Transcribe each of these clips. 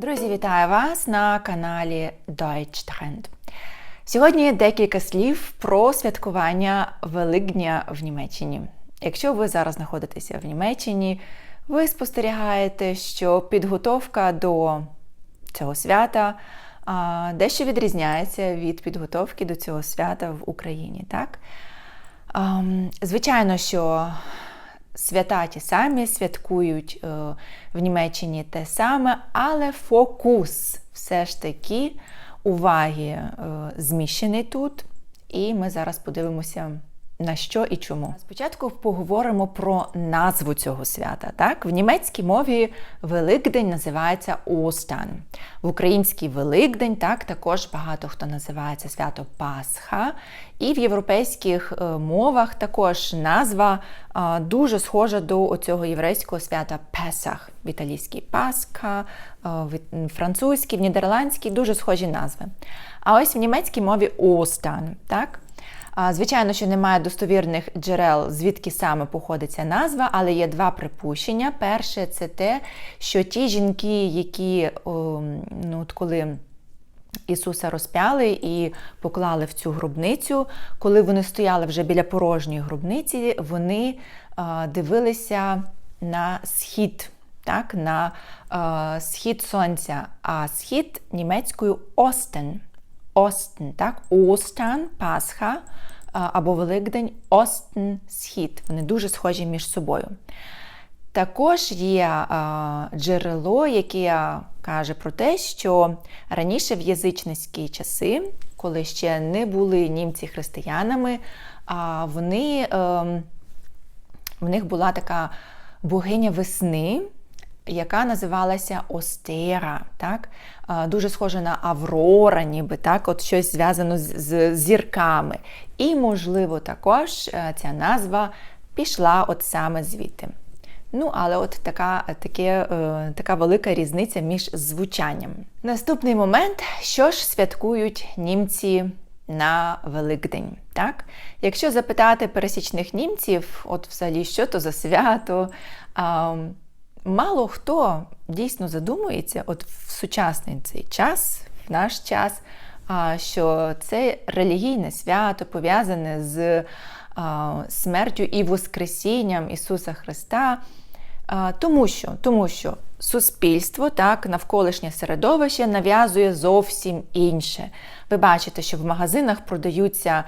Друзі, вітаю вас на каналі Deutsch Trend. Сьогодні декілька слів про святкування Великдня в Німеччині. Якщо ви зараз знаходитеся в Німеччині, ви спостерігаєте, що підготовка до цього свята дещо відрізняється від підготовки до цього свята в Україні. Так? Звичайно, що свята ті самі святкують е, в Німеччині те саме, але фокус все ж таки уваги е, зміщений тут. І ми зараз подивимося. На що і чому? Спочатку поговоримо про назву цього свята. Так? В німецькій мові Великдень називається Остан. В українській Великдень так, також багато хто називає це свято Пасха. І в європейських е, мовах також назва дуже схожа до цього єврейського свята Песах. В італійській Пасха, е, французькій, в нідерландській дуже схожі назви. А ось в німецькій мові Остан. так? Звичайно, що немає достовірних джерел, звідки саме походить ця назва, але є два припущення. Перше, це те, що ті жінки, які ну, от коли Ісуса розпяли і поклали в цю гробницю, коли вони стояли вже біля порожньої гробниці, вони дивилися на схід. Так, на е, схід сонця, а схід німецькою Остен. Остен, так? Остан, Пасха або Великдень, Остен, Схід. Вони дуже схожі між собою. Також є джерело, яке каже про те, що раніше в язичницькі часи, коли ще не були німці християнами, вони, ем, в них була така богиня весни яка називалася Остера. так? Дуже схожа на Аврора, ніби так, от щось зв'язано з, з зірками. І, можливо, також е, ця назва пішла от саме звідти. Ну, але от така таке, е, така велика різниця між звучанням. Наступний момент, що ж святкують німці на Великдень. Так? Якщо запитати пересічних німців, от взагалі, що то за свято, мало хто дійсно задумується, от в сучасний цей час, в наш час, що це релігійне свято пов'язане з смертю і Воскресінням Ісуса Христа. Тому що тому що суспільство, так, навколишнє середовище нав'язує зовсім інше. Ви бачите, що в магазинах продаються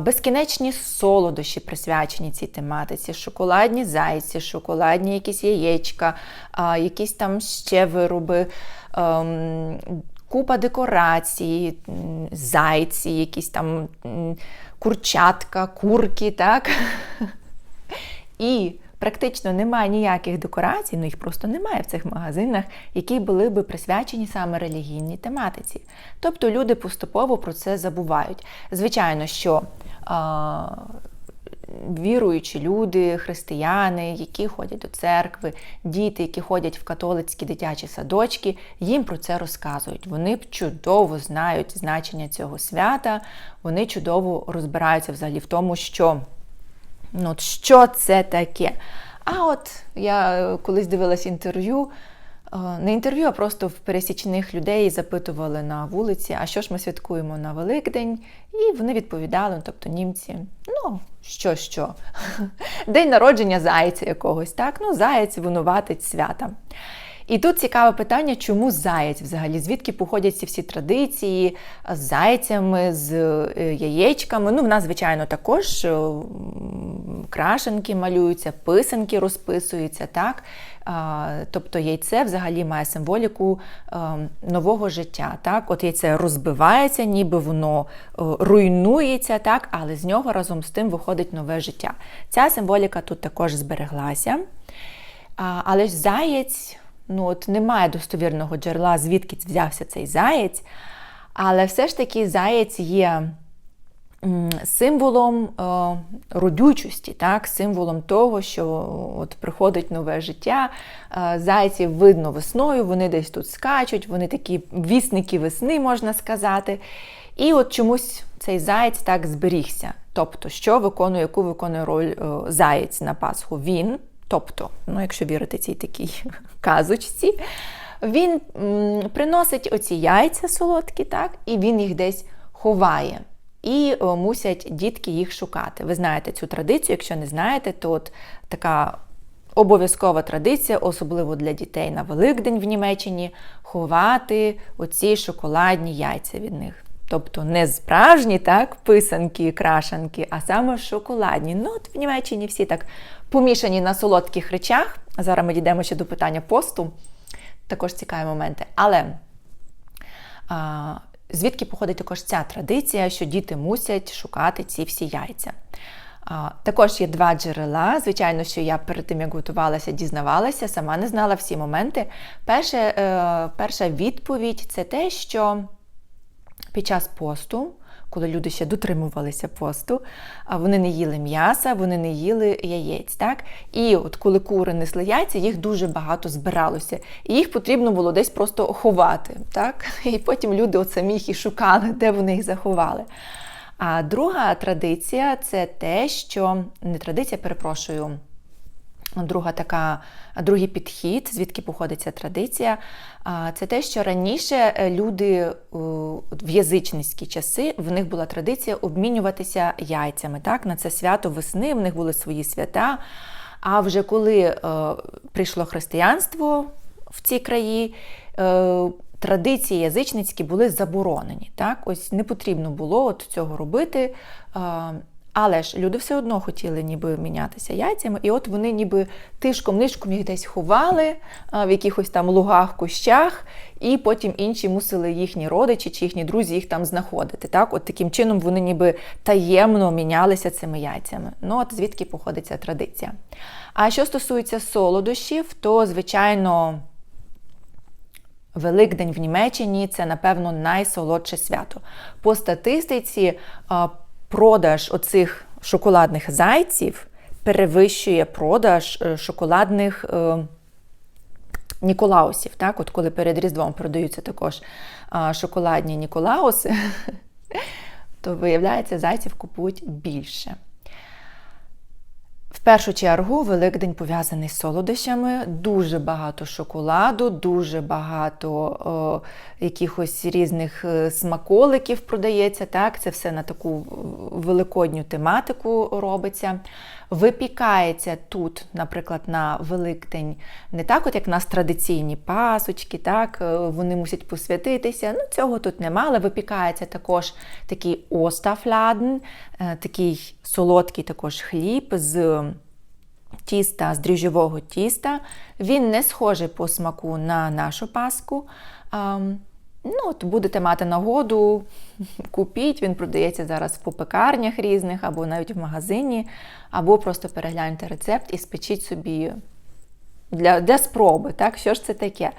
безкінечні солодощі, присвячені цій тематиці, шоколадні зайці, шоколадні якісь яєчка, якісь там ще вироби. Ем, купа декорацій, зайці, якісь там курчатка, курки, так? І практично немає ніяких декорацій, ну їх просто немає в цих магазинах, які були би присвячені саме релігійній тематиці. Тобто люди поступово про це забувають. Звичайно, що. А, Віруючі люди, християни, які ходять до церкви, діти, які ходять в католицькі дитячі садочки, їм про це розказують. Вони чудово знають значення цього свята, вони чудово розбираються взагалі в тому, що Ну, от Що це таке? А от я колись дивилася інтерв'ю, е, не інтерв'ю, а просто в пересічних людей запитували на вулиці, а що ж ми святкуємо на Великдень? І вони відповідали, тобто німці, ну, що, що? День народження зайця якогось, так? Ну, заяць винуватить свята. І тут цікаве питання, чому заєць взагалі? Звідки походять ці всі традиції з зайцями, з е, яєчками? Ну, в нас, звичайно, також е, крашенки малюються, писанки розписуються, так? Тобто яйце взагалі має символіку е, нового життя. Так? От яйце розбивається, ніби воно руйнується, так? але з нього разом з тим виходить нове життя. Ця символіка тут також збереглася. Але ж заєць ну от немає достовірного джерела, звідки взявся цей заєць. Але все ж таки заєць є символом е, родючості, так? символом того, що от приходить нове життя. Е, зайців видно весною, вони десь тут скачуть, вони такі вісники весни, можна сказати. І от чомусь цей заєць так зберігся. Тобто, що виконує, яку виконує роль е, заєць на Пасху? Він Тобто, ну, якщо вірити цій такій казочці, він приносить оці яйця солодкі, так, і він їх десь ховає. І о, мусять дітки їх шукати. Ви знаєте цю традицію, якщо не знаєте, то от така обов'язкова традиція, особливо для дітей на Великдень в Німеччині, ховати оці шоколадні яйця від них. Тобто не справжні так, писанки, крашанки, а саме шоколадні. Ну, от в Німеччині всі так помішані на солодких речах. Зараз ми дійдемо ще до питання посту. Також цікаві моменти. Але а, звідки походить також ця традиція, що діти мусять шукати ці всі яйця? А, також є два джерела. Звичайно, що я перед тим, як готувалася, дізнавалася, сама не знала всі моменти. Перше, е, перша відповідь це те, що під час посту, коли люди ще дотримувалися посту, вони не їли м'яса, вони не їли яєць. так? І от коли кури несли яйця, їх дуже багато збиралося. І їх потрібно було десь просто ховати. так? І потім люди от самі їх і шукали, де вони їх заховали. А друга традиція це те, що не традиція, перепрошую. Друга така, другий підхід, звідки походить ця традиція, це те, що раніше е, люди в язичницькі часи в них була традиція обмінюватися яйцями. Так? На це свято весни, в них були свої свята. А вже коли е, прийшло християнство в ці краї, е, традиції язичницькі були заборонені. Так? Ось не потрібно було от цього робити. Але ж люди все одно хотіли ніби мінятися яйцями, і от вони ніби тишком-нишком їх десь ховали в якихось там лугах, кущах, і потім інші мусили їхні родичі чи їхні друзі їх там знаходити. Так, от таким чином вони ніби таємно мінялися цими яйцями. Ну от звідки походить ця традиція. А що стосується солодощів, то звичайно. Великдень в Німеччині це, напевно, найсолодше свято. По статистиці продаж оцих шоколадних зайців перевищує продаж е, шоколадних е, Ніколаусів. Так? От Коли перед Різдвом продаються також шоколадні Ніколауси, то виявляється, зайців купують більше. В першу чергу Великдень пов'язаний з солодощами, дуже багато шоколаду, дуже багато о, якихось різних е, смаколиків продається. Так, Це все на таку великодню тематику робиться. Випікається тут, наприклад, на Великдень, не так, от як у нас традиційні пасочки, так, е, вони мусять посвятитися. Ну, Цього тут нема, але випікається також такий остафляден, е, такий солодкий також хліб з тіста, з дріжджового тіста. Він не схожий по смаку на нашу паску. Ну, от Будете мати нагоду, купіть, він продається зараз в пекарнях різних, або навіть в магазині, або просто перегляньте рецепт і спечіть собі для для спроби. так, Що ж це таке?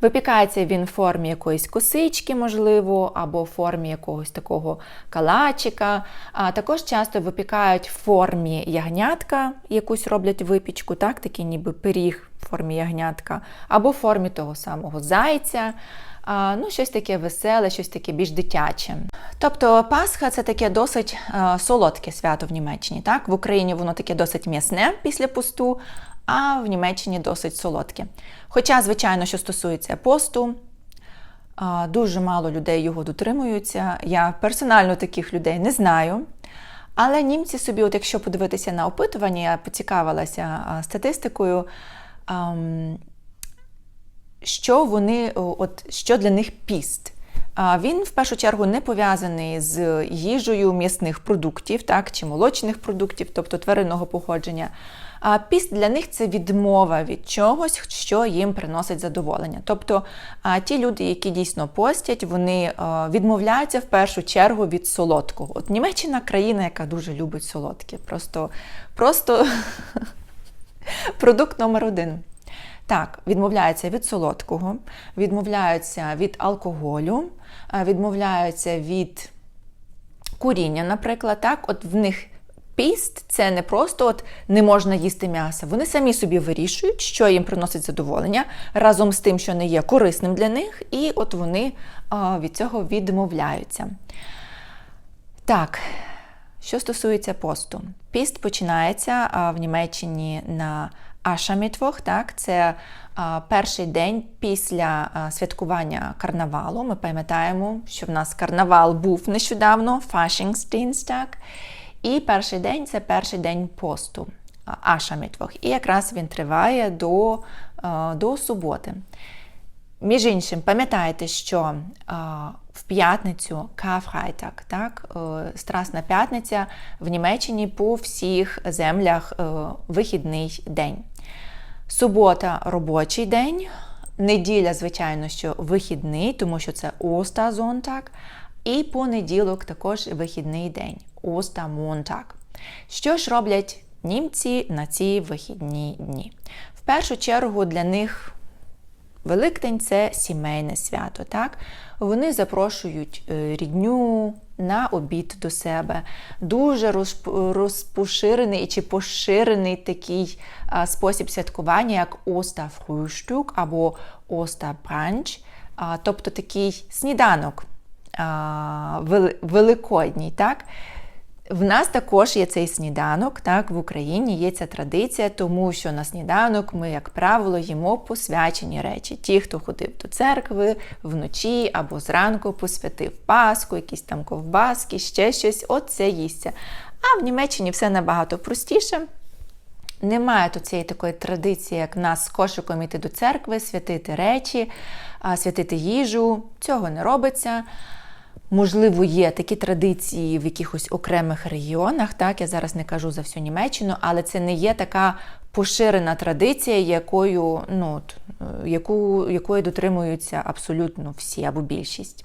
Випікається він в формі якоїсь косички, можливо, або в формі якогось такого калачика. А Також часто випікають в формі ягнятка, якусь роблять випічку, так, такий ніби пиріг в формі ягнятка, або в формі того самого зайця ну, щось таке веселе, щось таке більш дитяче. Тобто Пасха це таке досить солодке свято в Німеччині. Так? В Україні воно таке досить м'ясне після посту, а в Німеччині досить солодке. Хоча, звичайно, що стосується посту, дуже мало людей його дотримуються. Я персонально таких людей не знаю. Але німці собі, от якщо подивитися на опитування, я поцікавилася статистикою що вони, от що для них піст. Він в першу чергу не пов'язаний з їжею м'ясних продуктів, так, чи молочних продуктів, тобто тваринного походження. А піст для них це відмова від чогось, що їм приносить задоволення. Тобто ті люди, які дійсно постять, вони відмовляються в першу чергу від солодкого. От Німеччина країна, яка дуже любить солодке. Просто, Просто продукт номер один. Так, відмовляються від солодкого, відмовляються від алкоголю, е, відмовляються від куріння, наприклад. Так, от в них піст це не просто от не можна їсти м'ясо. Вони самі собі вирішують, що їм приносить задоволення разом з тим, що не є корисним для них, і от вони від цього відмовляються. Так. Що стосується посту, піст починається в Німеччині на Ашамітвох, так, це а, перший день після а, святкування карнавалу. Ми пам'ятаємо, що в нас карнавал був нещодавно, Фашінгстінстаг. І перший день це перший день посту Ашамітвох. І якраз він триває до, а, до суботи. Між іншим, пам'ятайте, що а, в п'ятницю Карфрайтаг, так, е, Страсна п'ятниця в Німеччині по всіх землях е, вихідний день. Субота робочий день, неділя, звичайно, що вихідний, тому що це Остазонтак, і понеділок також вихідний день Остамонтак. Що ж роблять німці на ці вихідні дні? В першу чергу для них Великдень це сімейне свято. так? Вони запрошують е, рідню на обід до себе. Дуже розпоширений чи поширений такий спосіб святкування, як Остафрюштюк або Остабранч, тобто такий сніданок великодній. так? В нас також є цей сніданок, так, в Україні є ця традиція, тому що на сніданок ми, як правило, їмо посвячені речі. Ті, хто ходив до церкви вночі або зранку посвятив Пасху, якісь там ковбаски, ще щось, от це їсться. А в Німеччині все набагато простіше. Немає тут цієї такої традиції, як нас з кошиком іти до церкви, святити речі, святити їжу. Цього не робиться. Можливо, є такі традиції в якихось окремих регіонах. Так, я зараз не кажу за всю Німеччину, але це не є така поширена традиція, якою ну, е, яку, якої дотримуються абсолютно всі або більшість.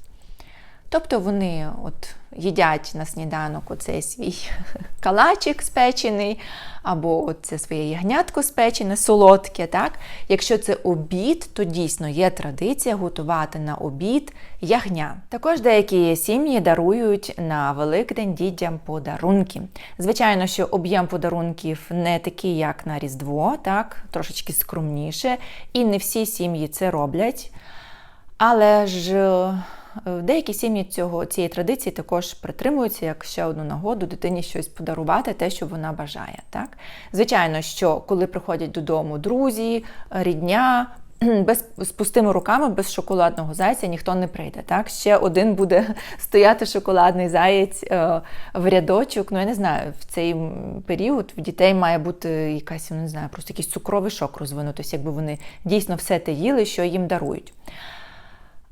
Тобто вони от їдять на сніданок оцей свій калачик спечений, або це своє ягнятко спечене, солодке. так? Якщо це обід, то дійсно є традиція готувати на обід ягня. Також деякі сім'ї дарують на Великдень дітям подарунки. Звичайно, що об'єм подарунків не такий, як на Різдво, так? трошечки скромніше, і не всі сім'ї це роблять. Але ж деякі сім'ї цього цієї традиції також притримуються як ще одну нагоду дитині щось подарувати, те, що вона бажає. Так? Звичайно, що коли приходять додому друзі, рідня. Без з пустими руками, без шоколадного зайця ніхто не прийде. Так? Ще один буде стояти шоколадний заєць е, в рядочок. Ну, я не знаю, в цей період в дітей має бути якась, не знаю, просто якийсь цукровий шок розвинутися, якби вони дійсно все те їли, що їм дарують.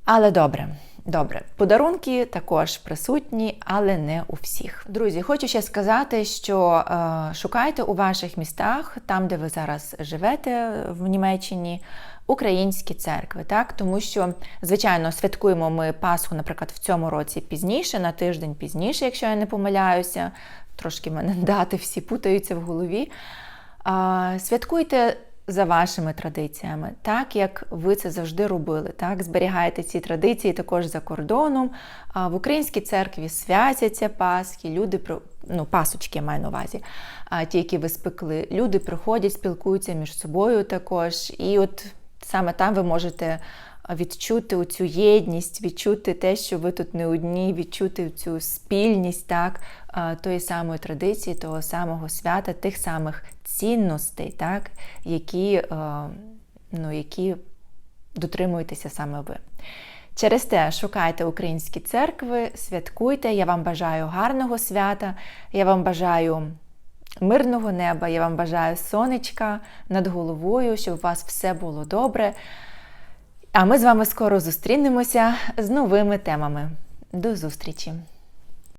Але добре. Добре, подарунки також присутні, але не у всіх. Друзі, хочу ще сказати, що е, шукайте у ваших містах, там, де ви зараз живете в Німеччині, українські церкви, так тому що, звичайно, святкуємо ми Пасху, наприклад, в цьому році пізніше, на тиждень пізніше, якщо я не помиляюся. Трошки мене дати всі путаються в голові. Святкуйте за вашими традиціями, так як ви це завжди робили. Так, зберігаєте ці традиції також за кордоном. А В українській церкві святяться Пасхи, люди ну, пасочки я маю на увазі, а ті, які ви спекли, люди приходять, спілкуються між собою також. І от саме там ви можете відчути цю єдність, відчути те, що ви тут не одні, відчути цю спільність так, тої самої традиції, того самого свята, тих самих цінностей, так, які, ну, які дотримуєтеся саме ви. Через те шукайте українські церкви, святкуйте. Я вам бажаю гарного свята, я вам бажаю мирного неба, я вам бажаю сонечка над головою, щоб у вас все було добре. А ми з вами скоро зустрінемося з новими темами. До зустрічі!